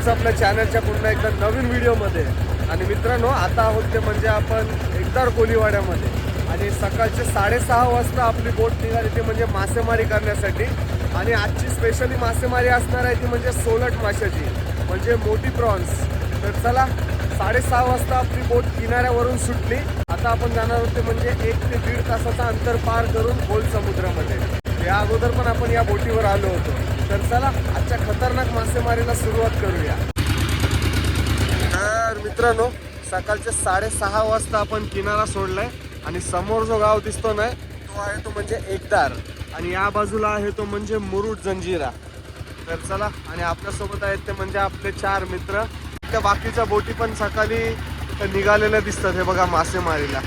तुमचं आपल्या चॅनलच्या पुन्हा एकदा नवीन व्हिडिओमध्ये आणि मित्रांनो आता आहोत ते म्हणजे आपण एकदार कोलीवाड्यामध्ये. आणि सकाळचे साडेसहा वाजता आपली बोट निघाली ती म्हणजे मासेमारी करण्यासाठी. आणि आजची स्पेशली मासेमारी असणार आहे ती म्हणजे सोलट माशाची म्हणजे मोठी प्रॉन्स. तर चला साडेसहा वाजता आपली बोट किनाऱ्यावरून सुटली. आता आपण जाणार होते म्हणजे एक ते दीड तासाचा अंतर पार करून गोल समुद्रामध्ये. या अगोदर पण आपण या बोटीवर आलो होतो. तर चला आजच्या खतरनाक मासेमारीला सुरुवात करूया. तर मित्रांनो सकाळचे साडेसहा वाजता आपण किनारा सोडलाय आणि समोर जो गाव दिसतो ना तो आहे तो म्हणजे एकदार. आणि या बाजूला आहे तो म्हणजे मुरुड जंजिरा. तर चला आणि आपल्यासोबत आहेत ते म्हणजे आपले चार मित्र. त्या बाकीच्या बोटी पण सकाळी निघालेल्या दिसतात हे बघा मासेमारीला.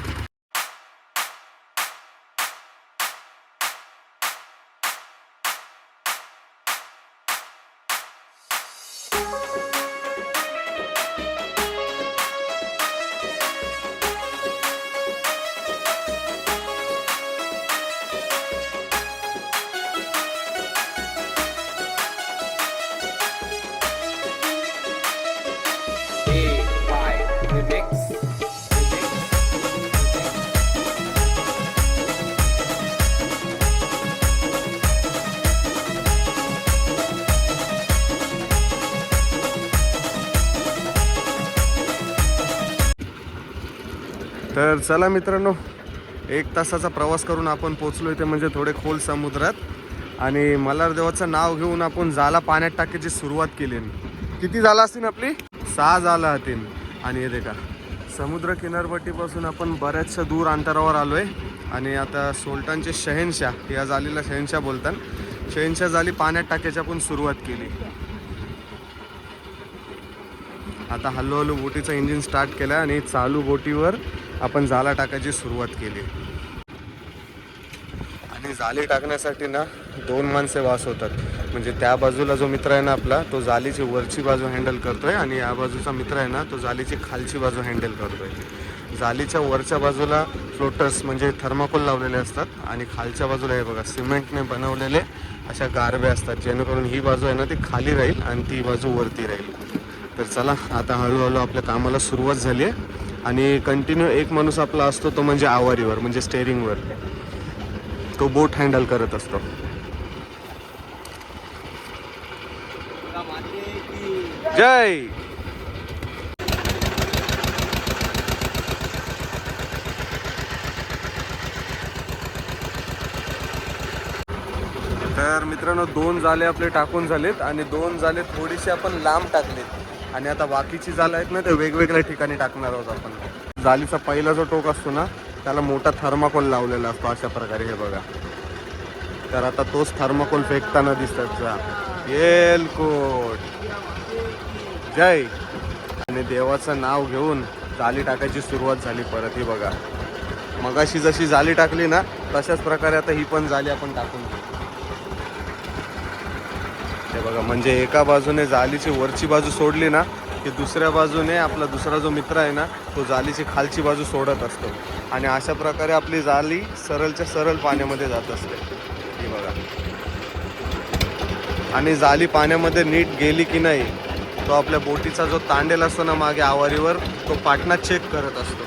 चला मित्रांनो एक तासाचा प्रवास करून आपण पोचलो इथे म्हणजे थोडे खोल समुद्रात. आणि मल्हारदेवाचं नाव घेऊन आपण जाला पाण्यात टाकायची सुरुवात केली. किती झाला असतील आपली? सहा झाला असतील. आणि हे देखा समुद्र किनारपट्टीपासून आपण बऱ्याचशा दूर अंतरावर आलो आहे आणि आता सोल्टांचे शहेनशाह या जालीला शहेनशाह बोलतात. शहेनशाह जाली पाण्यात टाकायची आपण सुरुवात केली. आता हळूहळू बोटीचं इंजिन स्टार्ट केलं आणि चालू बोटीवर आपण जाला टाकायची सुरुवात केली. आणि जाळी टाकण्यासाठी ना दोन माणसे वास होतात. म्हणजे त्या बाजूला जो मित्र आहे ना आपला तो जालीची वरची बाजू हँडल करतोय आणि या बाजूचा मित्र आहे ना तो जालीची खालची बाजू हँडल करतोय. जालीच्या वरच्या बाजूला फ्लोटर्स म्हणजे थर्माकोल लावलेले असतात आणि खालच्या बाजूला हे बघा सिमेंटने बनवलेले अशा गारबे असतात जेणेकरून ही बाजू आहे ना ती खाली राहील आणि ती बाजू वरती राहील. तर चला आता हळूहळू आपल्या कामाला सुरुवात झाली आहे. आणि कंटिन्यू एक माणूस आपला असतो तो म्हणजे आवारीवर म्हणजे स्टेअरिंगवर तो बोट हँडल करत असतो. जय! तर मित्रांनो दोन जाले आपले टाकून झालेत आणि दोन जाले थोडीशी आपण लांब टाकलेत. आणि आता बाकीची जालं आहेत ना ते वेगवेगळ्या ठिकाणी टाकणार आहोत आपण. जालीचा पहिला जो टोक असतो ना त्याला मोठा थर्माकोल लावलेला असतो अशा प्रकारे हे बघा. तर आता तोच थर्माकोल फेकताना दिसतात येलकोट. जय. आणि देवाचं नाव घेऊन जाली टाकायची सुरुवात झाली परत ही बघा. मगाशी जशी जाली टाकली ना तशाच प्रकारे आता ही पण जाली आपण टाकून घेऊ बघा म्हणजे एका बाजूने जालीची वरची बाजू सोडली ना की दुसऱ्या बाजूने आपला दुसरा जो मित्र आहे ना तो जालीची खालची बाजू सोडत असतो. आणि अशा प्रकारे आपली जाली सरळच्या सरळ पाण्यामध्ये जात असते. ही बघा. आणि जाली पाण्यामध्ये नीट गेली की नाही तो आपल्या बोटीचा जो तांडेल असतो ना मागे आवारीवर तो पाटणा चेक करत असतो.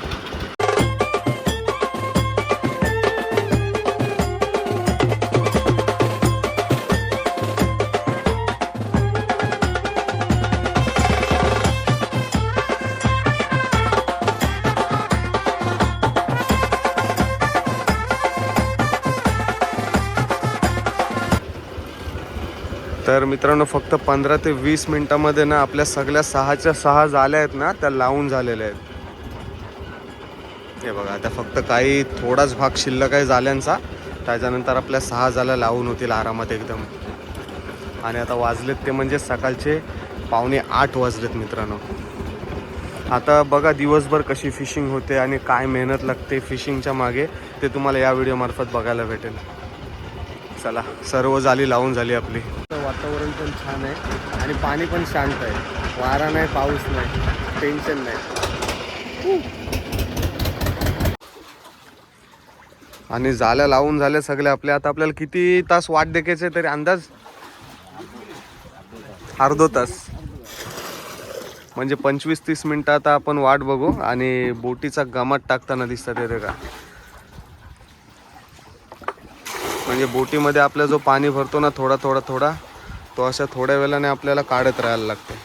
तर मित्रांनो फक्त पंधरा ते वीस मिनिटामध्ये ना आपल्या सगळ्या सहाच्या सहा झाल्या आहेत ना त्या लावून झालेल्या आहेत. हे बघा आता फक्त काही थोडाच भाग शिल्लक आहे झाल्यांचा. त्याच्यानंतर आपल्या सहा झाल्या लावून होतील आरामात एकदम. आणि आता वाजलेत ते म्हणजे सकाळचे पावणे आठ वाजलेत मित्रांनो. आता बघा दिवसभर कशी फिशिंग होते आणि काय मेहनत लागते फिशिंगच्या मागे ते तुम्हाला या व्हिडिओमार्फत बघायला भेटेल. चला सर्व जाली लावून झाली आपली. वातावरण पण छान आहे आणि पाणी पण शांत आहे. वारा नाही पाऊस नाही टेन्शन नाही. आणि जाल्या लावून झाल्या सगळे आपल्या. आता आपल्याला किती तास वाट देखायचे तरी अंदाज? अर्धो तास. म्हणजे पंचवीस तीस मिनिटं आता आपण वाट बघू आणि बोटीचा गमात टाकताना दिसतात येते का म्हणजे बोटीमध्ये आपला जो पाणी भरतो ना थोडा थोडा थोडा तो अशा थोड्या वेळाने आपल्याला काढत राहायला लागते.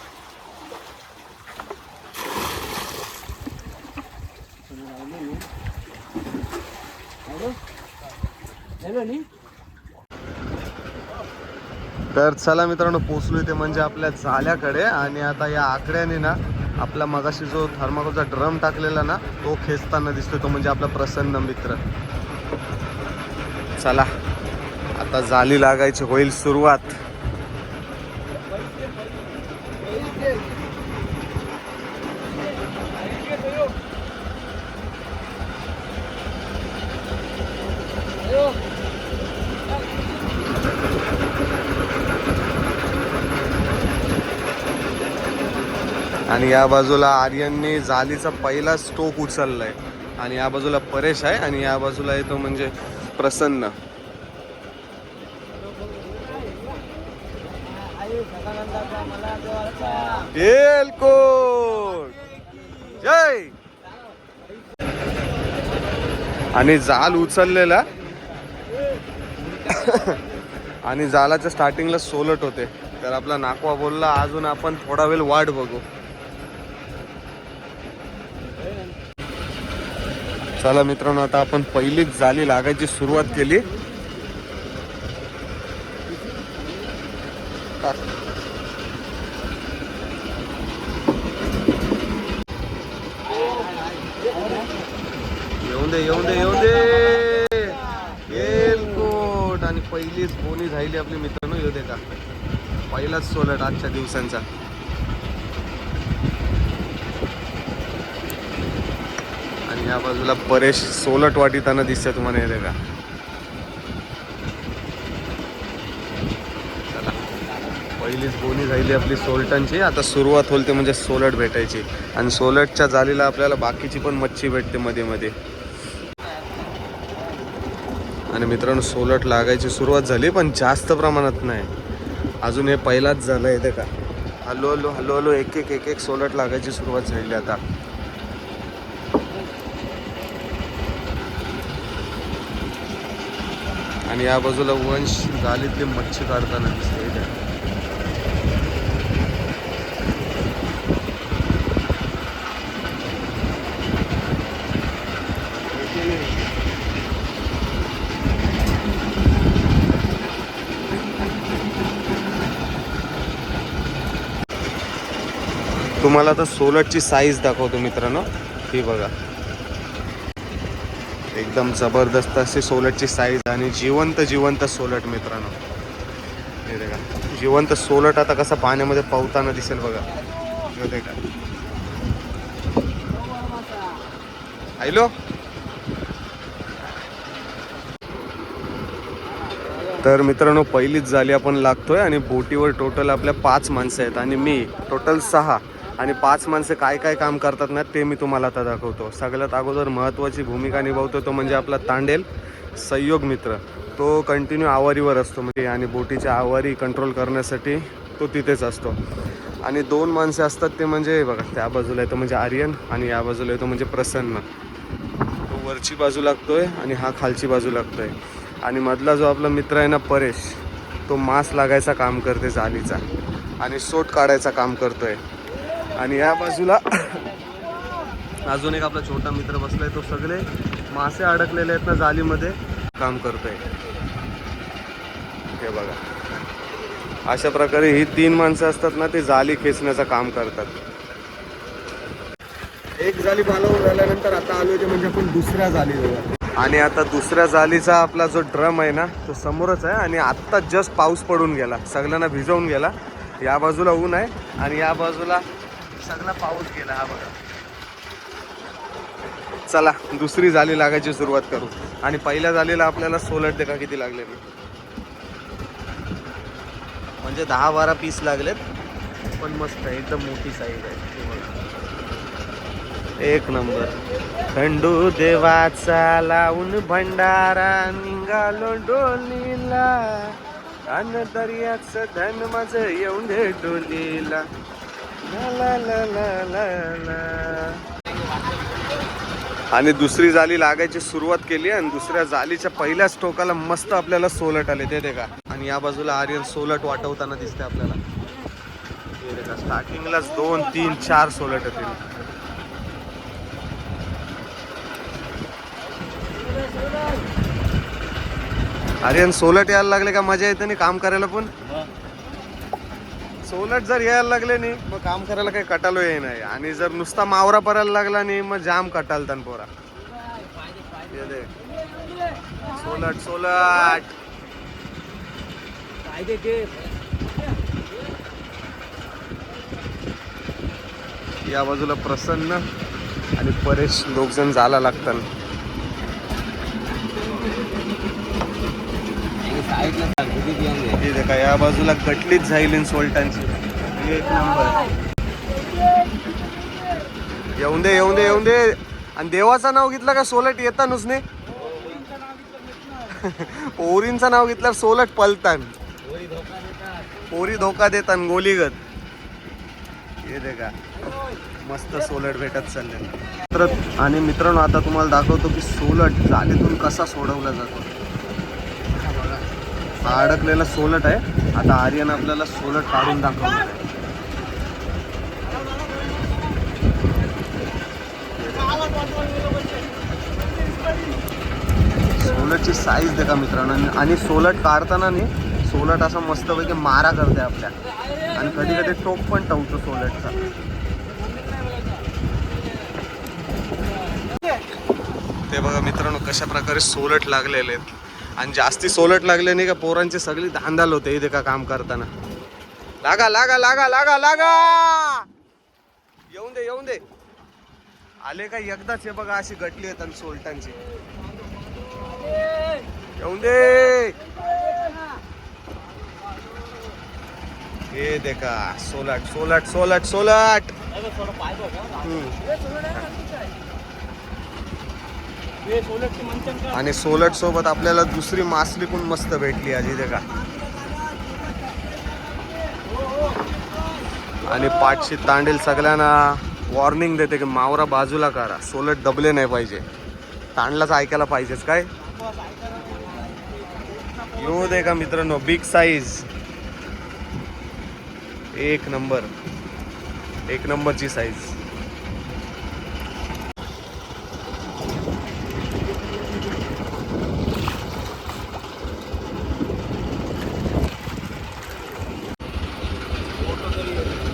तर चला मित्रांनो पोचलो इथे म्हणजे आपल्या जाल्याकडे आणि आता या आकड्याने ना आपला मगाशी जो थर्माकोलचा ड्रम टाकलेला ना तो खेचताना दिसतो तो म्हणजे आपला प्रसन्न मित्र. चला आता जाली लागायची होईल सुरुवात. आणि या बाजूला आर्यनने जालीचा पहिला स्टोक उचललाय. आणि या बाजूला परेश आहे आणि या बाजूला येतो म्हणजे प्रसन्न. जय! आणि जाल उचललेला. आणि जालाच्या स्टार्टिंगला सोलट होते. तर आपला नाकवा बोलला अजून आपण थोडा वेळ वाट बघू. चला मित्रांनो आता आपण पहिलीच जाली लागायची सुरुवात केली. येऊन दे येऊन दे येऊन दे. आणि पहिलीच बोनी झाली आपली मित्रांनो येऊ दे का? पहिलाच सोलट आजच्या दिवसांचा. या बाजूला परेश सोलट वाटिताना दिसतंय तुम्हाला येते का चला. पहिलीच बोली झाली आपली सोलटांची. आता सुरुवात होईल ते म्हणजे सोलट भेटायची. आणि सोलटच्या जालीला आपल्याला बाकीची पण मच्छी भेटते मध्ये मध्ये. आणि मित्रांनो सोलट लागायची सुरुवात झाली पण जास्त प्रमाणात नाही. अजून हे पहिलाच झालं येते का हलो हलो हलो हलो एक एक एक एक सोलट लागायची सुरुवात झाली आता. आणि या बाजूला वंश गालीतले मच्छी काढताना दिसते इथे. तुम्हाला आता सोलटची साईज दाखवतो मित्रांनो. ही बघा. एकदम जबरदस्त अशी सोलटची साईज आणि जिवंत जिवंत सोलट मित्रांनो. हे जिवंत सोलट आता कसं पाण्यामध्ये पावताना दिसेल बघा. हे हॅलो? तर मित्रांनो पहिलीच झाली आपण लागतोय आणि बोटीवर टोटल आपल्या पाच माणसं आहेत आणि मी टोटल सहा. आणि पाच माणसं काय काय काम करतात ना ते मी तुम्हाला आता दाखवतो. सगळ्यात अगोदर महत्त्वाची भूमिका निभावतो तो म्हणजे आपला तांडेल संयोग मित्र. तो कंटिन्यू आवारीवर असतो म्हणजे आणि बोटीच्या आवारी कंट्रोल करण्यासाठी तो तिथेच असतो. आणि दोन माणसे असतात ते म्हणजे बघा त्या बाजूला येतो म्हणजे आर्यन आणि या बाजूला येतो म्हणजे प्रसन्न. तो वरची बाजू लागतोय आणि हा खालची बाजू लागतोय. आणि मधला जो आपला मित्र आहे ना परेश तो मांस लागायचा काम करते जालीचा. आणि सोट काढायचा काम करतोय. आणि या बाजूला अजून एक आपला छोटा मित्र बसलाय तो सगळे मासे अडकलेले आहेत ना जालीमध्ये. काम करतोय. हे बघा. अशा प्रकारे ही तीन माणसं असतात ना ते जाली खेचण्याचं काम करतात. एक जाली पालवून झाल्यानंतर आता आलो ते म्हणजे आपण दुसऱ्या जालीवर आणि आता दुसऱ्या जालीचा आपला जो ड्रम आहे ना तो समोरच आहे आणि आत्ता जस्ट पाऊस पडून गेला. सगळ्यांना भिजवून गेला. या बाजूला ऊन आहे आणि या बाजूला सगळा पाऊस गेला हा बघा. चला दुसरी जाली लागायची सुरुवात करू. आणि पहिल्या जालीला आपल्याला सोलट दे का किती लागले? म्हणजे दहा बारा पीस लागलेत. पण मस्त आहे एकदम मोठी साईज आहे. एक नंबर. खंडू देवाचा लावून भंडारा निघालो डोलीला. अन दर्याचं धन माझं येऊन डोलीला. आणि दुसरी जाली लागायची सुरुवात केली आणि दुसऱ्या जालीच्या पहिल्याच टोकाला मस्त आपल्याला सोलट आले. ते दे का आणि या बाजूला आर्यन सोलट वाटवताना दिसते आपल्याला. स्टार्टिंगलाच दोन तीन चार सोलट येतील. आर्यन सोलट यायला लागले का? मजा येते नाही काम करायला पण? सोलट जर यायला लागले नाही मग काम करायला काही कटालो ये नाही. आणि जर नुसता मावरा परायला लागला नाही मग जाम कटालतान पोरा. ये दे. सोलट सोलट. या बाजूला प्रसन्न आणि परेश लोक जण जाला लागतात हे देखा या बाजूला कटलीच जाईल इन्सोल्टांची एक नंबर. येऊन दे येऊन दे येऊन दे. आणि देवाचं नाव घेतलं का सोलट? येता नुसने. पोरींचं नाव घेतलं सोलट पलतान. पोरी धोका देतान गोलीगत. हे दे का मस्त सोलट भेटत चालले आणि मित्रांनो आता तुम्हाला दाखवतो की सोलट जालीतून कसा सोडवला जातो. हा अडकलेला सोलट आहे. आता आर्यन आपल्याला सोलट काढून दाखवणार आहे. सोलटची साईज देखा मित्रांनो. आणि- आणि सोलट काढताना नाही सोलट असा मस्तपैकी मारा करते आपल्या. आणि कधी कधी टोप पण टवतो सोलटचा. ते बघा मित्रांनो कशा प्रकारे सोलट लागलेले आहेत. आणि जास्ती सोलट लागले नाही का पोरांची सगळी धांदाल होते इथे का काम करताना. लागा लागा लागा लागा लागा! येऊन दे येऊन दे. आले का एकदाच हे बघा अशी गटली आहेत आणि सोलटांची. येऊन दे! हे दे का सोलट सोलट सोलट! सोलट आणि सोलट सोबत आपल्याला दुसरी मासली पण मस्त भेटली आज इथे का? आणि पाठशी तांडेल सगळ्यांना वॉर्निंग देते की मावरा बाजूला करा. सोलट दबले नाही पाहिजे. तांडलाच ऐकायला पाहिजेच काय? येऊ दे का मित्रांनो बिग साईज एक नंबर एक नंबरची साईज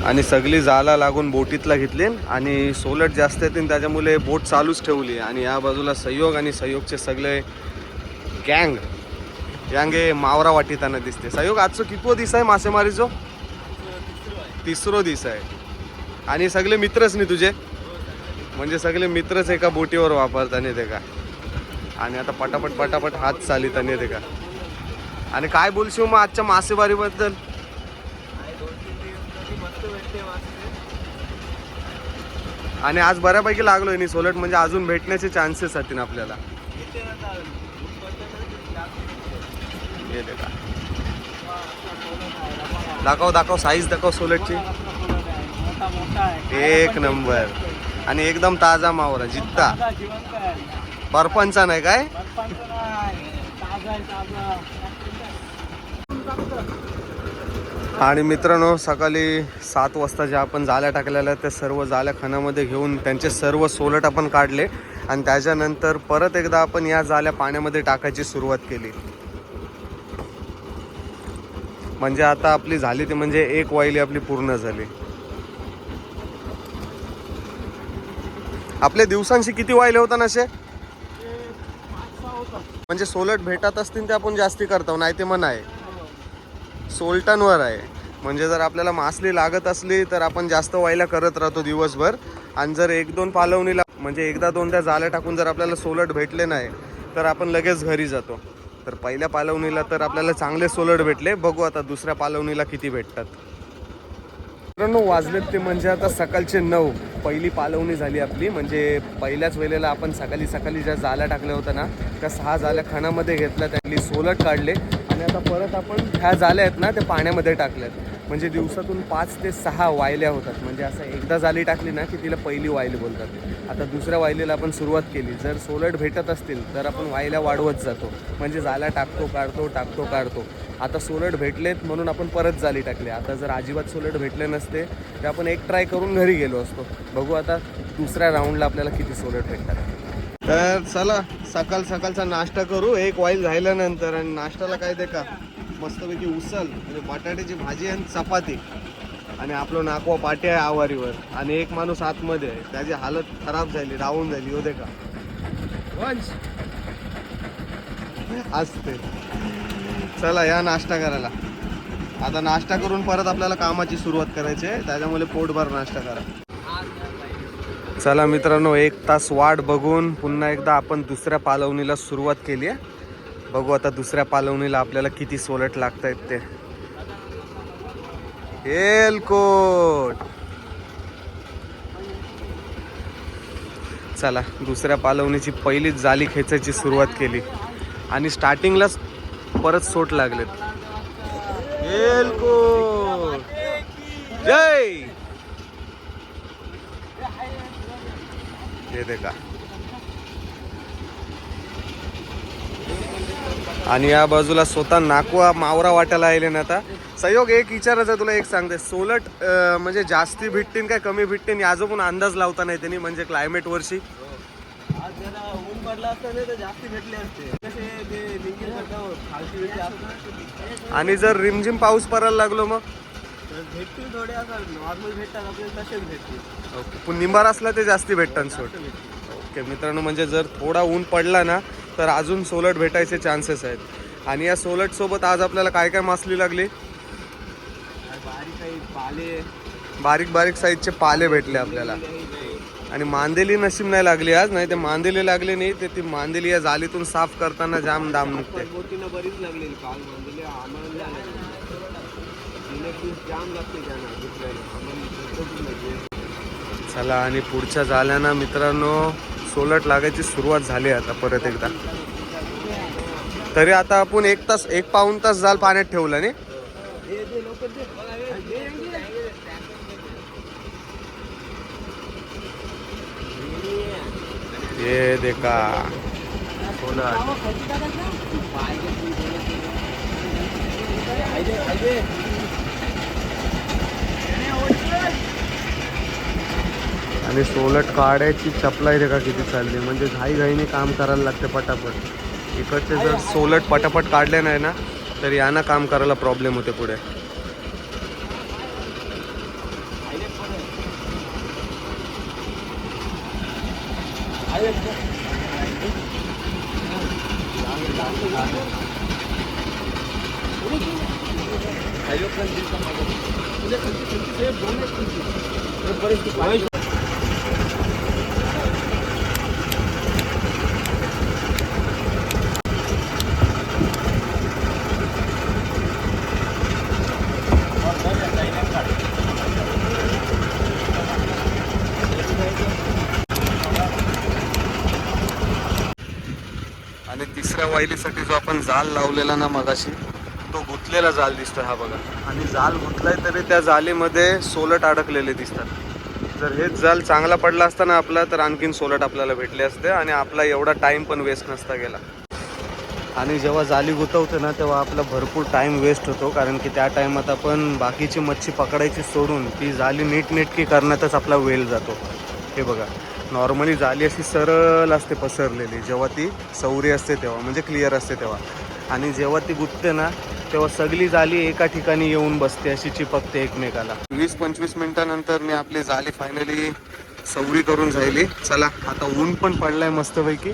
आणि सगळी जाला लागून बोटीतला घेतली आणि सोलट जास्त येते त्याच्यामुळे बोट चालूच ठेवली. आणि या बाजूला सहयोग आणि सहयोगचे सगळे गँग गँगे मावरा वाटिताना दिसते. सहयोग आजचं कितवो दिस आहे मासेमारीचो? तिसरो दिस आहे. आणि सगळे मित्रच नाही तुझे? म्हणजे सगळे मित्रच एका बोटीवर वापरताना ते का? आणि आता पटापट पटापट हात चालिताना ते का? आणि काय बोलशील मग आजच्या मासेमारीबद्दल? आणि आज बऱ्यापैकी लागलोय नि सोलट म्हणजे अजून भेटण्याचे चान्सेस आहेत आपल्याला. का. दाखव दाखव साईज दाखव सोलटची. एक नंबर. आणि एकदम ताजा मावरा जित्ता बर्फांचा नाही काय? आणि मित्रांनो सकाळी सात वाजता ज्या आपण जाल्या टाकलेल्या त्या सर्व जाल्या खाण्यामध्ये घेऊन त्यांचे सर्व सोलट आपण काढले आणि त्याच्यानंतर परत एकदा आपण या जाल्या पाण्यामध्ये टाकायची सुरुवात केली. म्हणजे आता आपली झाली ती म्हणजे एक वाहिली आपली पूर्ण झाली. आपल्या दिवसांशी किती वाहिले होता नसे म्हणजे सोलट भेटत असतील ते आपण जास्ती करतो नाही ते मन आहे सोलटांवर आहे. म्हणजे जर आपल्याला मासली लागत असली तर आपण जास्त व्हायला करत राहतो दिवसभर. आणि जर एक दोन पालवणीला म्हणजे एकदा दोनदा जाल्या टाकून जर आपल्याला सोलट भेटले नाही तर आपण लगेच घरी जातो. तर पहिल्या पालवणीला तर आपल्याला चांगले सोलट भेटले. बघू आता दुसऱ्या पालवणीला किती भेटतात. मित्रांनो वाजलेत ते म्हणजे आता सकाळचे नऊ. पहिली पालवणी झाली आपली. म्हणजे पहिल्याच वेळेला आपण सकाळी सकाळी ज्या जाल्या टाकल्या होत्या ना त्या सहा जाल्या खणामध्ये घेतल्या. त्यांनी सोलट काढले. आणि आता परत आपण ह्या जाल्या आहेत ना ते पाण्यामध्ये टाकल्यात. म्हणजे दिवसातून पाच ते सहा वायल्या होतात. म्हणजे असं एकदा जाली टाकली ना की तिला पहिली वायली बोलतात. आता दुसऱ्या वायलीला आपण सुरुवात केली. जर सोलट भेटत असतील तर आपण वायल्या वाढवत जातो. म्हणजे जाल्या टाकतो काढतो टाकतो काढतो. आता सोलट भेटलेत म्हणून आपण परत जाली टाकली. आता जर अजिबात सोलट भेटले नसते तर आपण एक ट्राय करून घरी गेलो असतो. बघू आता दुसऱ्या राऊंडला आपल्याला किती सोलट भेटतात. तर चला सकाळ सकाळचा नाश्ता करू. एक वाईल झाल्यानंतर आणि नाश्त्याला काय दे का? मस्तपैकी उसल म्हणजे बटाट्याची भाजी आणि चपाती. आणि आपलं नाकवा पाटी आहे आवारीवर. आणि एक माणूस आतमध्ये आहे. त्याची हालत खराब झाली राहून झाली. हो दे का? वंश. असते चला या नाश्ता करायला. आता नाश्ता करून परत आपल्याला कामाची सुरुवात करायची आहे. त्याच्यामुळे पोटभर नाश्ता करा. चला मित्रांनो एक तास वाट बघून पुन्हा एकदा आपण दुसऱ्या पालवणीला सुरुवात केली आहे. बघू आता दुसऱ्या पालवणीला आपल्याला किती सोलट लागत आहेत ते. एलकोट चला दुसऱ्या पालवणीची पहिलीच जाली खेचायची सुरुवात केली. आणि स्टार्टिंगलाच परत सोट लागलेत. एलकोट जय! हे दे का आणि या बाजूला स्वतः नाकवा मावरा वाटायला आले ना आता. सहयोग एक विचारायचं तुला एक सांगते. सोलट म्हणजे जास्ती भेटतीन काय कमी भेटतीन याचा पण अंदाज लावता नाही त्यांनी म्हणजे क्लायमेट वर्षी आणि जर रिमझिम पाऊस पडायला लागलो मग? भेटतील थोडे असं नॉर्मल भेटतात आपल्याला तसेच भेटतील. ओके पण निंबार असला ते जास्ती भेटतात सोड. ओके मित्रांनो म्हणजे जर थोडा ऊन पडला ना तर अजून सोलट भेटायचे चान्सेस आहेत. आणि या सोलट सोबत आज आपल्याला काय काय मासली लागली? आणि बारीक काही पाले. बारीक बारीक साईजचे पाले भेटले आपल्याला. आणि मांदेली नशीब नाही लागली आज नाही ते मांदेली लागली नाही ते ती मांदेली या जालीतून साफ करताना जाम दाम निघते. बोटीनं बरीच लागलेली काल म्हणजे आम्हाला नाही लागली. तिने पीस जाम लागते त्यांना दुसऱ्याला आम्हाला भेटतच नाही. चला आणि पुढच्या जाल्यानं मित्रांनो सोलट लागायची सुरुवात झाली आता परत एकदा तरी आता आपण एक तास एक पाऊन तास जाल पाण्यात ठेवलं नाही. ये देखा सोलट. आणि सोलट काढायची चपलाई का किती चालली? म्हणजे घाई घाईने काम करायला लागते पटापट. इकडचे जर सोलट पटापट काढले नाही ना तर यांना काम करायला प्रॉब्लेम होते पुढे. आणि तिसऱ्या वाहिलीसाठी जो आपण जाल लावलेला ना मगाशी तो गुंतलेला जाल दिसतोय हा बघा. आणि जाल गुंतलाय तरी त्या जालीमध्ये सोलट अडकलेले दिसतात. जर हेच जाल चांगला पडला असता ना आपला तर आणखीन सोलट आपल्याला भेटले असते आणि आपला एवढा टाइम पण वेस्ट नसता गेला. आणि जेव्हा जाली गुतवते ना तेव्हा आपला भरपूर टाईम वेस्ट होतो. कारण की त्या टायमात आपण बाकीची मच्छी पकडायची सोडून ती जाली नीटनेटकी करण्यातच आपला वेळ जातो. हे बघा. नॉर्मली जाली अशी सरळ असते पसरलेली. जेव्हा ती सौरी असते तेव्हा म्हणजे क्लिअर असते तेव्हा. आणि जेव्हा ती गुतते ना तेव्हा सगळी जाली एका ठिकाणी येऊन बसते अशी चिपकते एकमेकाला. वीस पंचवीस मिनिटानंतर मी आपली जाली फायनली सवरी करून झाली चला आता ऊन पण पडलाय मस्तपैकी.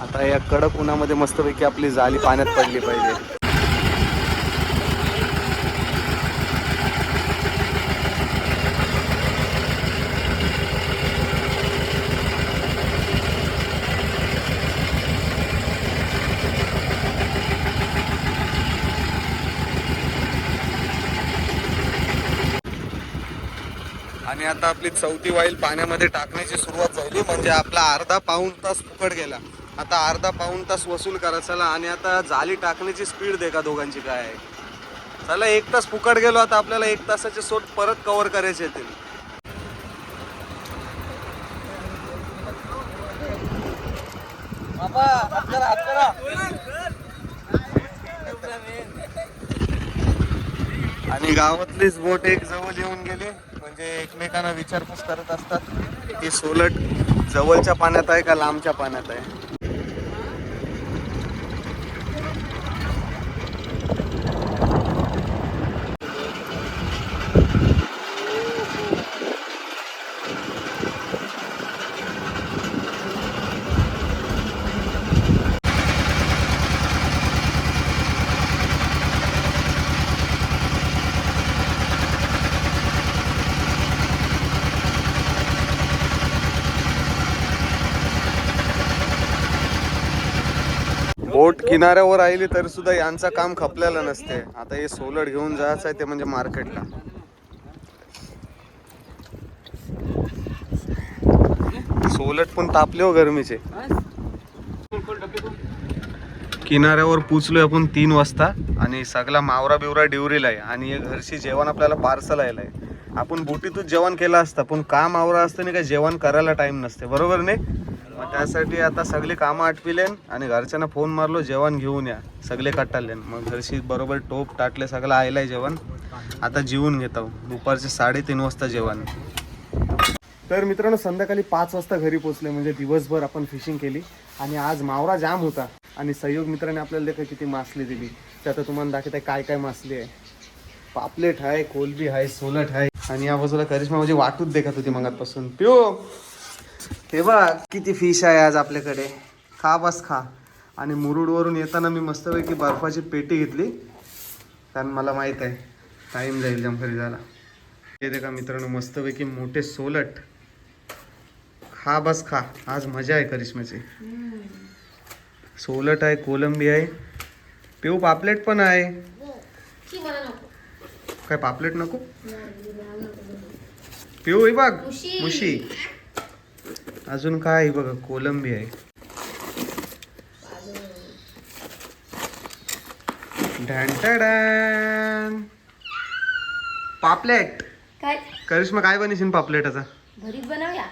आता या कडक उन्हामध्ये मस्तपैकी आपली जाली पाण्यात पडली पाहिजे. आणि आता आपली चौथी वाईल पाण्यामध्ये टाकण्याची सुरुवात झाली म्हणजे आपला अर्धा पाऊण तास फुकट गेला. आता अर्धा पाऊण तास वसूल करा चला. आणि आता जाली टाकण्याची स्पीड दे का दोघांची काय आहे. चला एक तास फुकट गेलो आता आपल्याला एक तासाचे सोट परत कव्हर करायचे येतील आणि गावातलीच बोट एक जवळ येऊन गेले. म्हणजे एकमेकांना विचारपूस करत असतात. की सोलट जवळच्या पाण्यात आहे का लांबच्या पाण्यात आहे? बोट किनाऱ्यावर राहिली तरी सुद्धा यांचं काम खपलेलं नसते. आता हे सोलट घेऊन जायचं आहे ते म्हणजे मार्केटला. सोलट पण तापले हो गरमीचे. किनाऱ्यावर पोचलोय आपण तीन वाजता आणि सगळा मावरा बिवरा डिवरीला आहे आणि हे घरशी जेवण आपल्याला पार्सल यायला आहे. आपण बोटीतच जेवण केलं असतं पण काम आवरा असतं नाही का जेवण करायला टाईम नसते. बरोबर नाही? मग त्यासाठी आता सगळी कामं आटविलेन आणि घरच्यांना फोन मारलो जेवण घेऊन या. सगळे कटालेन. मग घरशी बरोबर टोप टाटले सगळं आयलाय जेवण. आता जेवून घेतो. दुपारचे साडेतीन वाजता जेवण. तर मित्रांनो संध्याकाळी पाच वाजता घरी पोहोचले म्हणजे दिवसभर आपण फिशिंग केली. आणि आज मावरा जाम होता. आणि सहयोग मित्राने आपल्याला देखा किती मासली दिली. तर आता तुम्हाला दाखवत आहे काय काय मासली आहे. पापलेट आहे कोलबी आहे सोलट आहे. आणि या बाजूला करिश्मा म्हणजे वाटूच देखत होती मगातपासून पिओ हे बघ किती फिश आहे आज आपल्याकडे. खा बस खा. आणि मुरुडवरून येताना मी मस्तपैकी बर्फाची पेटी घेतली. कारण मला माहीत आहे टाईम जाईल जमखरी जायला हे देखा मित्रांनो मस्तपैकी मोठे सोलट. खा बस खा. आज मजा आहे करिश्माची सोलट आहे कोलंबी आहे. पिऊ पापलेट पण आहे. काय पापलेट नको? पिऊ ही बघ. मुशी. अजून काय आहे बघा कोलंबी आहे. पापलेट. काय? करिश्मा काय बनवशील पापलेटाचा? घरीच बनवूया?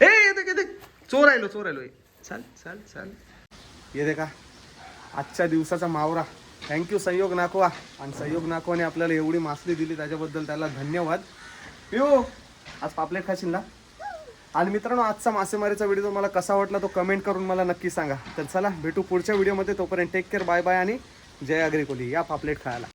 ए येते येते. चोर आलो चोर आलो चाल चाल चाल. येते का? आजच्या दिवसाचा मावरा. थँक्यू सहयोग नाकवा आणि सहयोग नाकवाने आपल्याला एवढी मासली दिली त्याच्याबद्दल त्याला धन्यवाद. पिओ आज पापलेट खाशील ना? आणि मित्रांनो आजचा मासेमारीचा व्हिडिओ तुम्हाला कसा वाटला तो कमेंट करून मला नक्की सांगा. तर चला भेटू पुढच्या व्हिडिओमध्ये तोपर्यंत टेक केअर बाय बाय आणि जय अग्री या पापलेट खायला.